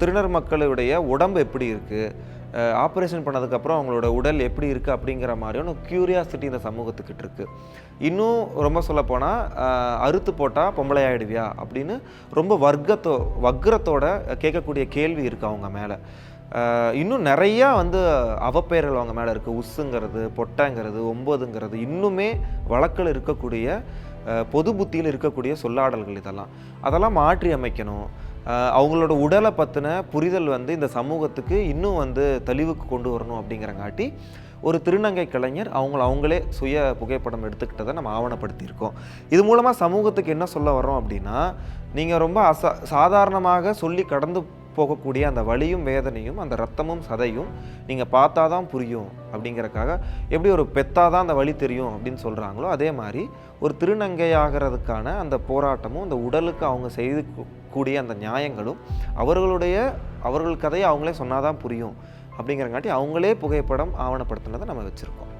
திருநர் மக்களுடைய உடம்பு எப்படி இருக்குது ஆப்ரேஷன் பண்ணதுக்கப்புறம் அவங்களோட உடல் எப்படி இருக்குது அப்படிங்கிற மாதிரியான க்யூரியாசிட்டி இந்த சமூகத்துக்கிட்ட இருக்குது இன்னும் ரொம்ப சொல்லப்போனால் அறுத்து போட்டால் பொம்பளை ஆயிடுவியா அப்படின்னு ரொம்ப வர்க்கத்தோ வக்ரத்தோட கேட்கக்கூடிய கேள்வி இருக்குது அவங்க மேலே. இன்னும் நிறையா வந்து அவப்பெயர்கள் அவங்க மேலே இருக்குது உஸ்ஸுங்கிறது பொட்டைங்கிறது ஒம்பதுங்கிறது இன்னுமே வழக்கில் இருக்கக்கூடிய பொது புத்தியில் இருக்கக்கூடிய சொல்லாடல்கள் இதெல்லாம். அதெல்லாம் மாற்றி அமைக்கணும். அவங்களோட உடலை பற்றின புரிதல் வந்து இந்த சமூகத்துக்கு இன்னும் வந்து தெளிவுக்கு கொண்டு வரணும் அப்படிங்கிறங்காட்டி ஒரு திருநங்கை கலைஞர் அவங்கள அவங்களே சுய புகைப்படம் எடுத்துக்கிட்டதை நம்ம ஆவணப்படுத்தியிருக்கோம். இது மூலமாக சமூகத்துக்கு என்ன சொல்ல வரோம் அப்படின்னா நீங்கள் ரொம்ப அசா சாதாரணமாக சொல்லி கடந்து போகக்கூடிய அந்த வலியும் வேதனையும் அந்த ரத்தமும் சதையும் நீங்கள் பார்த்தா தான் புரியும் அப்படிங்கிறக்காக எப்படி ஒரு பெத்தாதான் அந்த வழி தெரியும் அப்படின்னு சொல்கிறாங்களோ அதே மாதிரி ஒரு திருநங்கையாகிறதுக்கான அந்த போராட்டமும் அந்த உடலுக்கு அவங்க செய்து கூடிய அந்த நியாயங்களும் அவர்களுடைய அவர்கள் கதையை அவங்களே சொன்னாதான் புரியும் அப்படிங்கிறங்காட்டி அவங்களே புகைப்படம் ஆவணப்படுத்தினதை நம்ம வச்சுருக்கோம்.